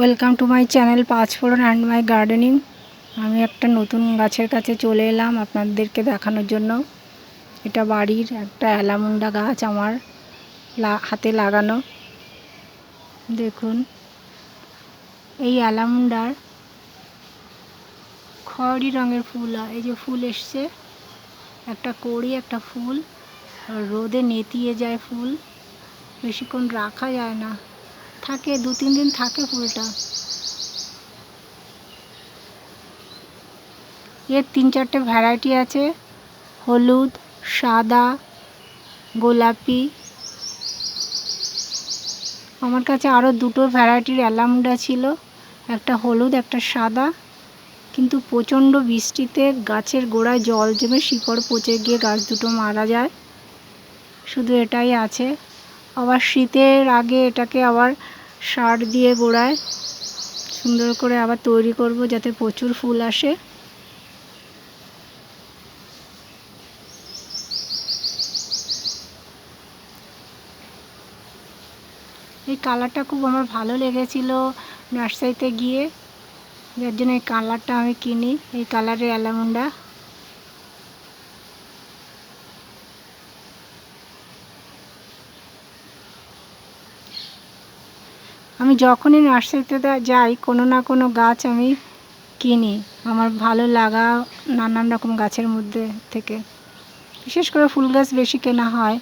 Welcome to my channel Panchphoron and my gardening আমি একটা নতুন গাছের কাছে চলে এলাম আপনাদেরকে দেখানোর জন্য। এটা বাড়ির একটা অ্যালামুন্ডা গাছ আমার হাতে লাগানো। দেখুন, এই অ্যালামুন্ডার খয়েরি রঙের ফুল, এই যে ফুল এসছে, একটা কড়ি, একটা ফুল, রোদে নেতিয়ে যায় ফুল, বেশিক্ষণ রাখা যায় না। থাকে, দু, তিন দিন থাকে ফুলটা এর তিন, চারটে ভ্যারাইটি আছে। হলুদ, সাদা, গোলাপি। আমার কাছে আরও দুটো ভ্যারাইটির অ্যালামুন্ডা ছিল একটা হলুদ, একটা সাদা। কিন্তু প্রচণ্ড বৃষ্টিতে গাছের গোড়ায় জল জমে শিকড় পচে গিয়ে গাছ দুটো মারা যায়। শুধু এটাই আছে। আবার শীতের আগে এটাকে আবার সার দিয়ে গোড়ায় সুন্দর করে আবার তৈরি করব যাতে প্রচুর ফুল আসে। এই কালারটা খুব আমার ভালো লেগেছিল নার্সারিতে গিয়ে, যার জন্য এই কালারটা আমি কিনি, এই কালারের অ্যালামুন্ডা। আমি যখনই নার্সারিতে যাই, কোনো না কোনো গাছ আমি কিনি। আমার ভালো লাগা নানান রকম গাছের মধ্যে থেকে। বিশেষ করে ফুল গাছ বেশি কেনা হয়।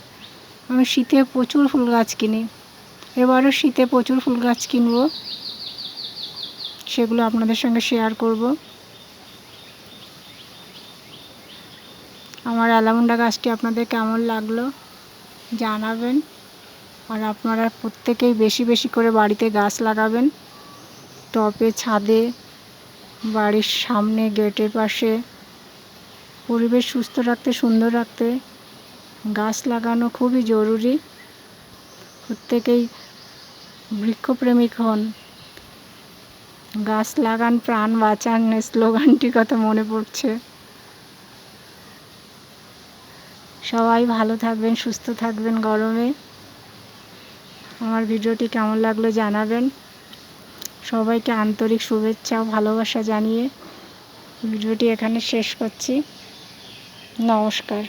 আমি শীতে প্রচুর ফুল গাছ কিনি। এবারও শীতে প্রচুর ফুল গাছ কিনবো। সেগুলো আপনাদের সঙ্গে শেয়ার করব। আমার অ্যালামুন্ডা গাছটি আপনাদের কেমন লাগল জানাবেন। আর আপনারা প্রত্যেকেই বেশি বেশি করে বাড়িতে গাছ লাগাবেন। টবে ছাদে, বাড়ির সামনে, গেটের পাশে। পরিবেশ সুস্থ রাখতে, সুন্দর রাখতে গাছ লাগানো খুবই জরুরি। প্রত্যেকেই বৃক্ষপ্রেমিক হন। গাছ লাগান, প্রাণ বাঁচান স্লোগানটি কথা মনে পড়ছে। সবাই ভালো থাকবেন, সুস্থ থাকবেন গরমে। আমার ভিডিওটি কেমন লাগল জানাবেন। সবাইকে আন্তরিক শুভেচ্ছা, ভালোবাসা জানিয়ে ভিডিওটি এখানে শেষ করছি। নমস্কার।